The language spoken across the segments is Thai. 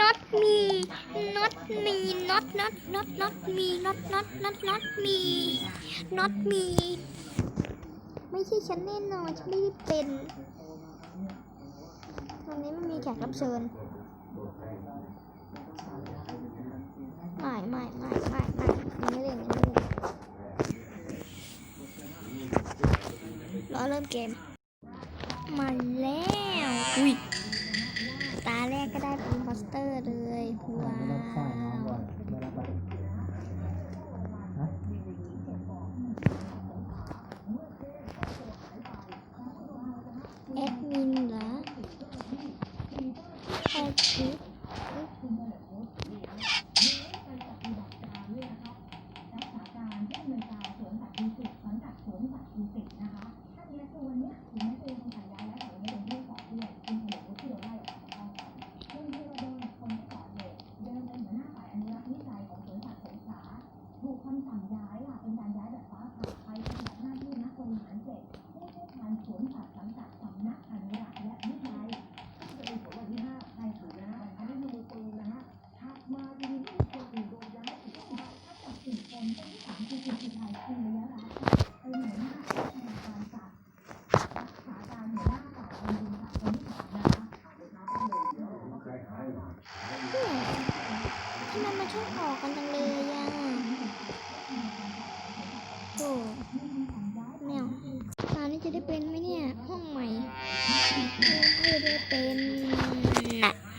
not me not me not not not not me not not not not me not me ไม่ใช่ฉันแน่นอนฉันไม่ได้เป็นวันนี้ไม่มีแขกรับเชิญไม่ไม่ไม่ไม่ไม่ยังไม่เล่นยังไม่เล่นรอเริ่มเกม มาแล้ว อุ้ย ตาแรกก็ได้เป็นพอสเตอร์เลยว้าว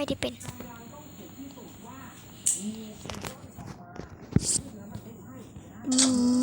ไม่ได้เป็นอืม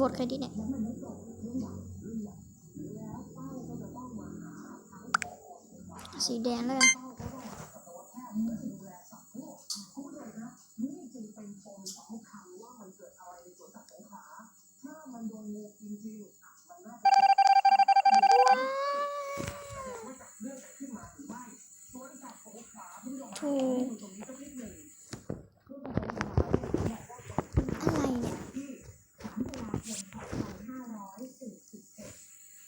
บทใครดีเนี่ยสีแดงเลยจริง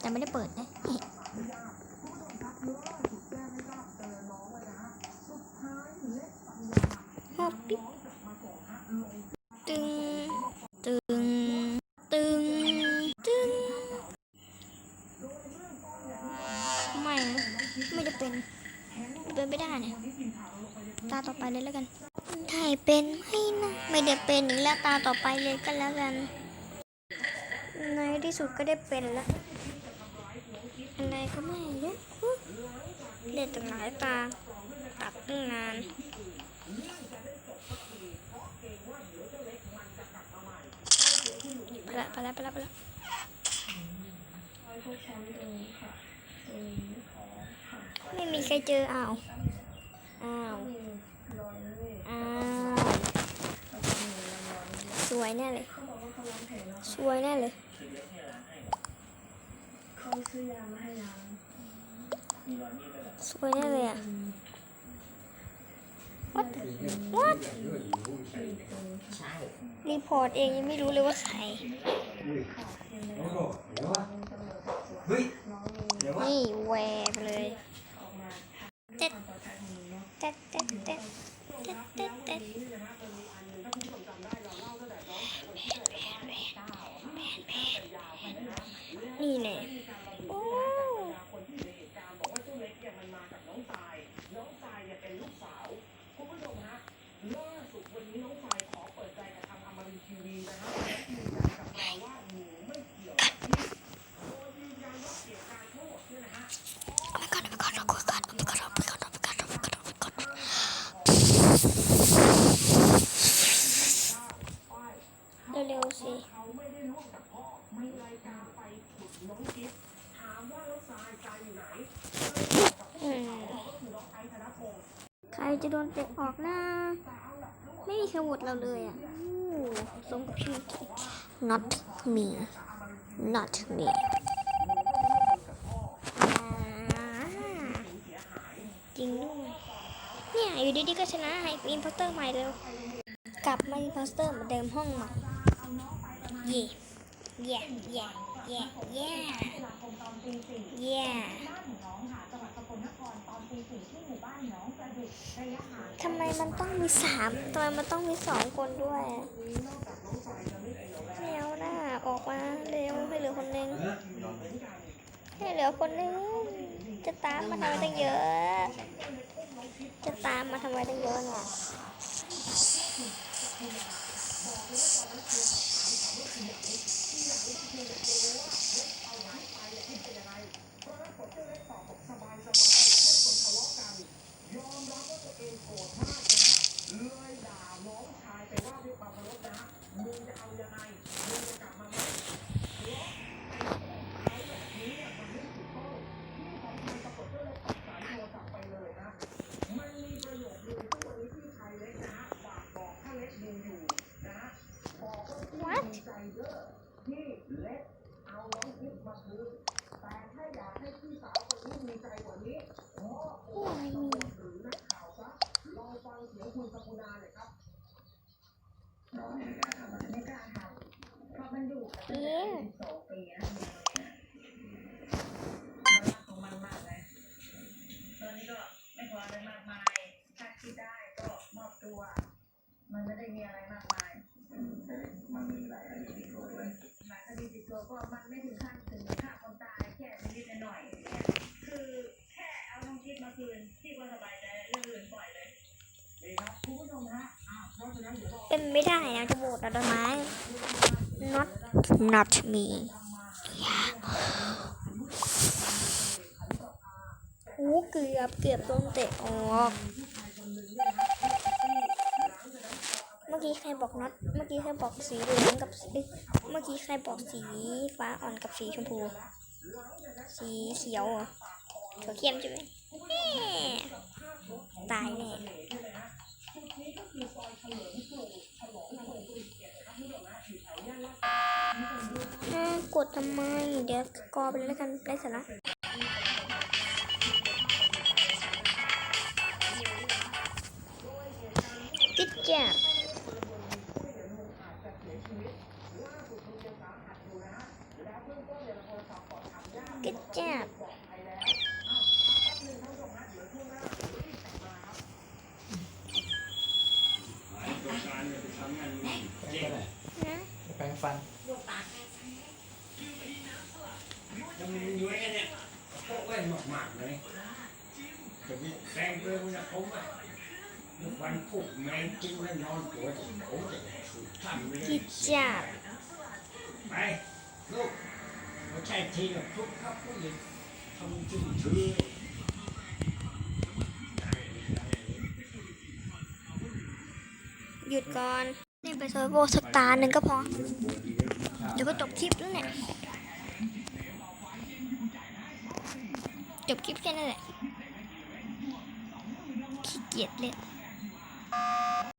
แต่ไม่ได้เปิดนะเอ๊ะฮอปปิ๊บตึง ตึง ตึง ตึง ไม่นะไม่จะเป็น เป็นไม่ได้เนี่ยตาต่อไปเลยแล้วกันถ่ายเป็นไม่นะ ไม่ได้เป็นอีกแล้วตาต่อไปเลยก็แล้วกัน ในที่สุดก็ได้เป็นแล้วอะไรก็ไม่รู้เด็ดตังหลายตาตัดตั้งนานไปละไปละไปละไปละไม่มีใครเจออ้าวอ้าว อ้าว สวยแน่เลยสวยแน่เลยสวยแน่เลยอะ what what ใช่รีพอร์ตเองยังไม่รู้เลยว่าใคร เร็วๆสิใครจะโดนเตะออกนะไม่มีใครโหวตเราเลยอะอู้สมกับชื่อ not me not me จริงด้วย อยู่ดีๆก็ชนะให้อินพอสเตอร์ใหม่เร็วกลับมาอินพอสเตอร์เหมือนเดิมห้องใหม่ เย่เย่เย่เย่เย่เย่ทำไมมันต้องมีสามทำไมมันต้องมีสองคนด้วยอะไม่าหน้าออกมาเร็วให้เหลือคนหนึงให้เหลือคนหนึง จะตามมาทำไมตั้งเยอะ จะตามมาทำไมตั้งเยอะเนี่ยเลยด่าน้องชายไปว่าด้วยามรพนะมึงจะเอายังไง ใจเด้อที่เล็เอาน้องพิษมาคืนแต่ถ้าอยากให้พี่สาวคนนี้มีใจกว่านี้มอบตัวหรือนักข่าวซะลองฟังเสียงคุณสกุณาหน่ยครับน้องไกล้าทถ้าเพรนอยู่กับแม่สองปนะ น่อยๆอย่างเงี้ยคือแค่เอาน้องคิดมาคืนพี่ก็สบายใจเรื่องอื่นปล่อยเลยดีครับคุณผู้ชมฮะอ้าวเพราะฉะนั้นเดี๋ยวเราเป็นไม่ได้นะจะโหวตดอกไม้ not not me โอ้เกือบเกือบโดนเตะออก เมื่อกี้ใครบอกน็อต เมื่อกี้ใครบอกสีเหลืองกับสีเมื่อกี้ใครบอกสีฟ้าอ่อนกับสีชมพู สีเขียวเหรอเขียวเข้มใช่ไหมตายแน่กดทำไม เดี๋ยวกอไปเลยแล้วกันไร้สาระจิ๊ดจ้า Good job นะแปรงฟันจะมีอยู่ไอ้เนี่ยพวกเว้นมากๆเลยจะมีแรงเปลืองนะผมอะวันพุกแมงกินแล้วนอนตัวจะโตจะสุดทำไม่ได้ Good job ไปลูก ไม่ใช่ทีกับทุกครับผู้หญิงทำจุ่มชื่อหยุดก่อนนี่ไปเซโวสตาร์หนึ่งก็พอ เดี๋ยวก็จบคลิปแล้วเนี่ย จบคลิปแค่นั้นแหละขี้เกียจเล่น